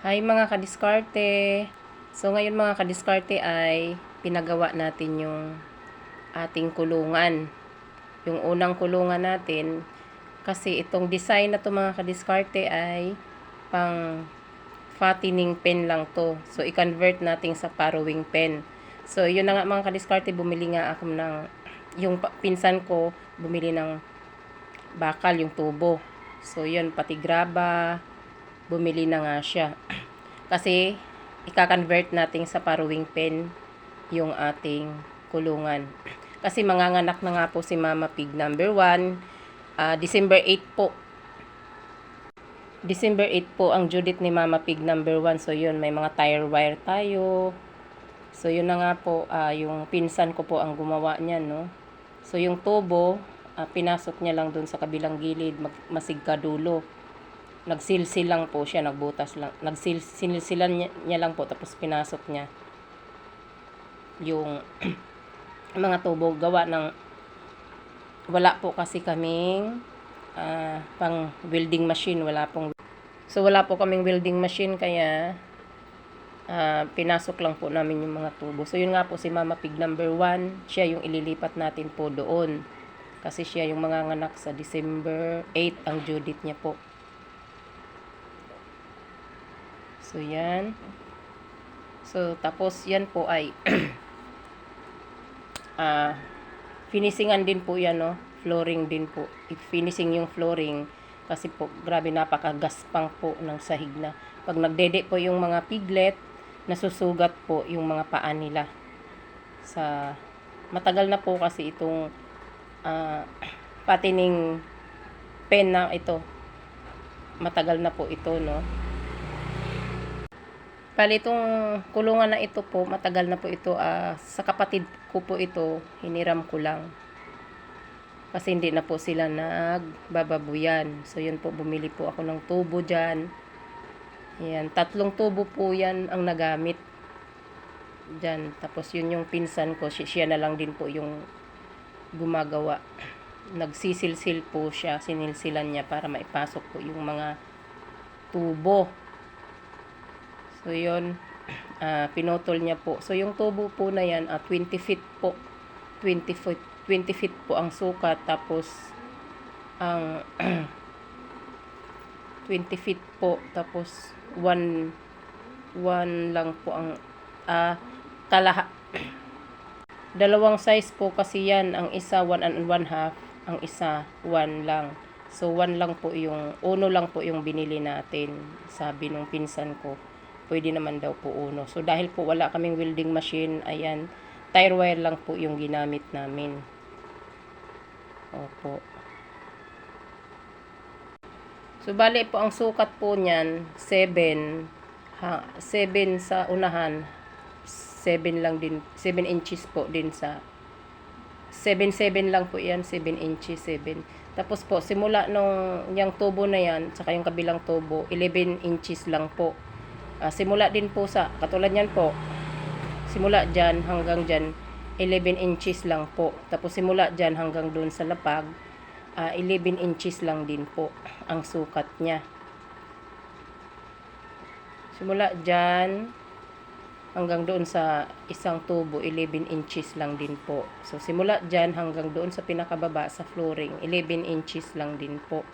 Hi mga kadiskarte! So ngayon mga kadiskarte ay pinagawa natin yung ating kulungan. Yung unang kulungan natin kasi itong design na to mga kadiskarte ay pang fattening pen lang to. So i-convert natin sa borrowing pen. So yun na nga mga kadiskarte bumili nga ako ng yung pinsan ko bumili ng bakal yung tubo. So yun pati graba bumili na nga siya. Kasi, ika-convert natin sa paruwing pen yung ating kulungan. Kasi manganganak na nga po si Mama Pig number 1. ah, December 8 po. December 8 po ang due ni Mama Pig number 1. So yun, may mga tire wire tayo. So yun na nga po, ah, yung pinsan ko po ang gumawa niyan, no. So yung tubo, ah, pinasok niya lang dun sa kabilang gilid, mag- masigka dulo nagsilsil lang po siya, nagbutas lang. Nagsilsilan niya, niya lang po, tapos pinasok niya yung mga tubo gawa ng wala po kasi kaming ah, pang welding machine, wala pong So wala po kaming welding machine kaya ah, pinasok lang po namin yung mga tubo. So yun nga po si Mama Pig number 1, siya yung ililipat natin po doon. Kasi siya yung mga nganak sa December 8 ang due date niya po. So, yan. So, tapos yan po ay ah finishingan din po yan, no? Flooring din po. I-finishing yung flooring kasi po, grabe napakagaspang po ng sahig na. Pag nagdede po yung mga piglet, nasusugat po yung mga paa nila. Sa matagal na po kasi itong ah patining pen na ito. Matagal na po ito, no? Bali, itong kulungan na ito po, matagal na po ito. ah, sa kapatid ko po ito, hiniram ko lang. Kasi hindi na po sila nagbababuyan. So, yun po, bumili po ako ng tubo dyan. Ayan, tatlong tubo po yan ang nagamit. Dyan. Tapos, yun yung pinsan ko. Si- Siya na lang din po yung gumagawa. Nagsisilsil po siya. Sinilsilan niya para maipasok po yung mga tubo. So, yun, ah, pinutol niya po. So, yung tubo po na yan, ah, 20 feet po. 20 feet, 20 feet po ang sukat. Tapos, ang 20 feet po. Tapos, 1 1 lang po ang ah, kalaha. Dalawang size po kasi yan. Ang isa, 1 and 1 half. Ang isa, 1 lang. So, 1 lang po yung, uno lang po yung binili natin. Sabi nung pinsan ko pwede naman daw po uno. So, dahil po wala kaming welding machine, ayan, tire wire lang po yung ginamit namin. Opo. So, bali po ang sukat po niyan, 7, ha, 7 sa unahan, 7 lang din, 7 inches po din sa 7-7 lang po yan, 7 inches, 7. Tapos po, simula nung yung tubo na yan, saka yung kabilang tubo, 11 inches lang po. Ah, simula din po sa, katulad yan po, simula dyan hanggang dyan, 11 inches lang po. Tapos simula dyan hanggang doon sa lapag, ah, 11 inches lang din po ang sukat niya. Simula dyan hanggang doon sa isang tubo, 11 inches lang din po. So simula dyan hanggang doon sa pinakababa sa flooring, 11 inches lang din po.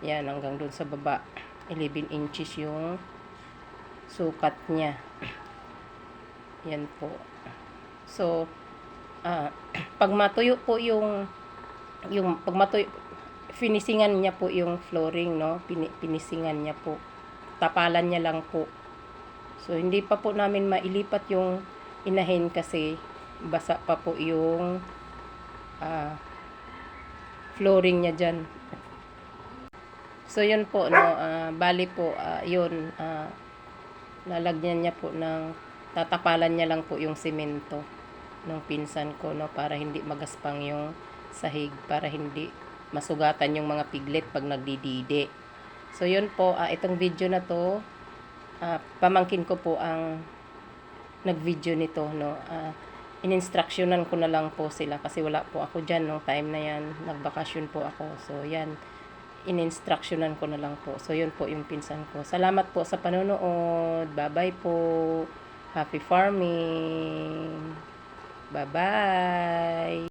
Yan, hanggang doon sa baba, 11 inches yung sukat niya. Yan po. So, ah, pag matuyo po yung yung pag matuyo finishingan niya po yung flooring, no? Pini, pinisingan niya po. Tapalan niya lang po. So, hindi pa po namin mailipat yung inahin kasi basa pa po yung ah, flooring niya dyan. So, yun po, no? ah, bali po, ah, yun, ah, lalagyan niya po ng tatapalan niya lang po yung semento ng pinsan ko no para hindi magaspang yung sahig para hindi masugatan yung mga piglet pag nagdidide. So yun po ah, itong video na to ah, pamangkin ko po ang nag-video nito no. Ah, ininstructionan ko na lang po sila kasi wala po ako diyan nung time na yan. Nagbakasyon po ako. So yan in-instructionan ko na lang po. So, yun po yung pinsan ko. Salamat po sa panonood. Bye-bye po. Happy farming. Bye-bye.